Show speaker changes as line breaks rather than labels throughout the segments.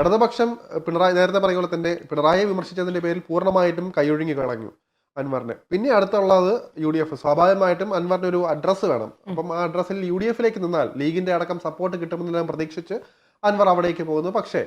ഇടതുപക്ഷം പിണറായി നേരത്തെ പറഞ്ഞ പോലെ തന്നെ പിണറായിയെ വിമർശിച്ചതിന്റെ പേരിൽ പൂർണമായിട്ടും കൈയൊഴുങ്ങി കളഞ്ഞു അൻവറിന്. പിന്നെ അടുത്തുള്ളത് യു ഡി എഫ് സ്വാഭാവികമായിട്ടും അൻവറിന് ഒരു അഡ്രസ്സ് വേണം. അപ്പം ആ അഡ്രസ്സിൽ യു ഡി എഫിലേക്ക് നിന്നാൽ ലീഗിന്റെ അടക്കം സപ്പോർട്ട് കിട്ടുമെന്നെല്ലാം പ്രതീക്ഷിച്ച് അൻവർ അവിടേക്ക് പോകുന്നു. പക്ഷേ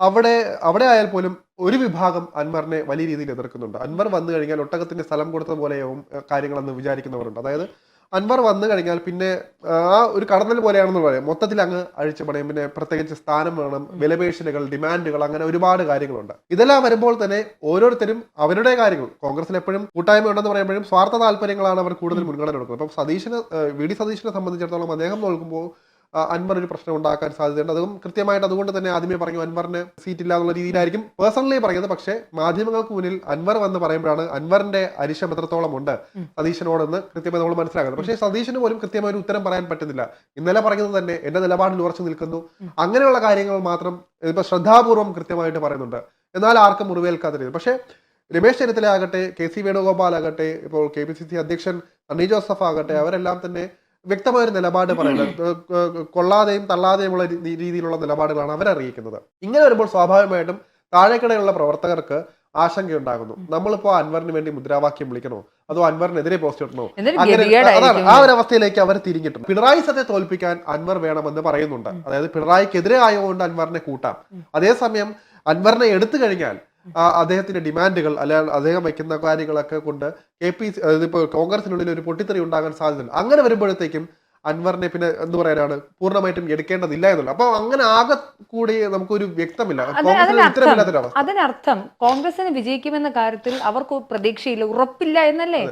അവിടെ അവിടെ ആയാൽ പോലും ഒരു വിഭാഗം അൻവറിനെ വലിയ രീതിയിൽ എതിർക്കുന്നുണ്ട്. അൻവർ വന്നു കഴിഞ്ഞാൽ ഒട്ടകത്തിന്റെ സ്ഥലം കൊടുത്ത പോലെയാവും കാര്യങ്ങളെന്ന് വിചാരിക്കുന്നവരുണ്ട്. അതായത് അൻവർ വന്നു കഴിഞ്ഞാൽ പിന്നെ ആ ഒരു കടന്നൽ പോലെയാണെന്ന് പറയാം. മൊത്തത്തിൽ അങ്ങ് അഴിച്ചു പണയും. പിന്നെ പ്രത്യേകിച്ച് സ്ഥാനം വേണം വിലപേശലുകൾ ഡിമാൻഡുകൾ അങ്ങനെ ഒരുപാട് കാര്യങ്ങളുണ്ട്. ഇതെല്ലാം വരുമ്പോൾ തന്നെ ഓരോരുത്തരും അവരുടെ കാര്യങ്ങൾ. കോൺഗ്രസിൽ എപ്പോഴും കൂട്ടായ്മ ഉണ്ടെന്ന് പറയുമ്പോഴും സ്വാർത്ഥ താല്പര്യങ്ങളാണ് അവർ കൂടുതൽ മുൻഗണന കൊടുക്കുന്നത്. അപ്പം സതീശന് വി. ഡി. സതീശനെ സംബന്ധിച്ചിടത്തോളം അദ്ദേഹം നോക്കുമ്പോൾ അൻവർ ഒരു പ്രശ്നം ഉണ്ടാക്കാൻ സാധ്യതയുണ്ട്. അതും കൃത്യമായിട്ട് അതുകൊണ്ട് തന്നെ ആദ്യമേ പറഞ്ഞു അൻവറിന് സീറ്റ് ഇല്ല എന്നുള്ള രീതിയിലായിരിക്കും. പേഴ്സണലി പറയുന്നത് പക്ഷേ മാധ്യമങ്ങൾക്ക് മുന്നിൽ അൻവർ വന്ന് പറയുമ്പോഴാണ് അൻവറിന്റെ അരിശം എത്രത്തോളം ഉണ്ട് സതീശനോടെന്ന് കൃത്യമായി നമ്മൾ മനസ്സിലാക്കുന്നത്. പക്ഷേ സതീശന് പോലും കൃത്യമായ ഒരു ഉത്തരം പറയാൻ പറ്റുന്നില്ല. ഇന്നലെ പറയുന്നത് തന്നെ എന്റെ നിലപാടിൽ ഉറച്ചു നിൽക്കുന്നു അങ്ങനെയുള്ള കാര്യങ്ങൾ മാത്രം ഇപ്പൊ ശ്രദ്ധാപൂർവം കൃത്യമായിട്ട് പറയുന്നുണ്ട്. എന്നാൽ ആർക്കും മുറിവേൽക്കാത്ത രീതി പക്ഷേ രമേശ് ചെന്നിത്തല ആകട്ടെ കെ സി വേണുഗോപാൽ ആകട്ടെ ഇപ്പോൾ കെ പി സി സി അധ്യക്ഷൻ സണ്ണി ജോസഫ് ആകട്ടെ അവരെല്ലാം തന്നെ വ്യക്തമായ ഒരു നിലപാട് പറയുന്നത്. കൊള്ളാതെയും തള്ളാതെയുമുള്ള രീതിയിലുള്ള നിലപാടുകളാണ് അവരറിയിക്കുന്നത്. ഇങ്ങനെ വരുമ്പോൾ സ്വാഭാവികമായിട്ടും താഴേക്കിടയിലുള്ള പ്രവർത്തകർക്ക് ആശങ്കയുണ്ടാകുന്നു. നമ്മളിപ്പോ അൻവറിന് വേണ്ടി മുദ്രാവാക്യം വിളിക്കണോ? അതോ അൻവറിനെതിരെ പോസ്റ്റ് ഇടണോ? അതാണ് ആ ഒരു അവസ്ഥയിലേക്ക് അവർ തിരിഞ്ഞിട്ടുണ്ട്. പിണറായി സത്തെ തോൽപ്പിക്കാൻ അൻവർ വേണമെന്ന് പറയുന്നുണ്ട്. അതായത് പിണറായിക്കെതിരെ ആയതുകൊണ്ട് അൻവറിനെ കൂട്ടാം. അതേസമയം അൻവറിനെ എടുത്തു കഴിഞ്ഞാൽ അദ്ദേഹത്തിന്റെ ഡിമാൻഡുകൾ അല്ലെങ്കിൽ അദ്ദേഹം വയ്ക്കുന്ന കാര്യങ്ങളൊക്കെ കൊണ്ട് കെ പി ഇതിപ്പോ കോൺഗ്രസിനുള്ളിൽ ഒരു പൊട്ടിത്തെറി ഉണ്ടാകാൻ സാധ്യതയുണ്ട്. അങ്ങനെ വരുമ്പോഴത്തേക്കും അൻവറിനെ പിന്നെ എന്ന് പറയാനാണ് പൂർണമായിട്ടും എടുക്കേണ്ടതില്ല എന്നുള്ളത്. അപ്പൊ അങ്ങനെ ആകെ കൂടി നമുക്കൊരു വ്യക്തമില്ല.
അതിനർത്ഥം കോൺഗ്രസിന് വിജയിക്കുമെന്ന കാര്യത്തിൽ അവർക്ക് പ്രതീക്ഷയില്ല ഉറപ്പില്ല എന്നല്ലേ?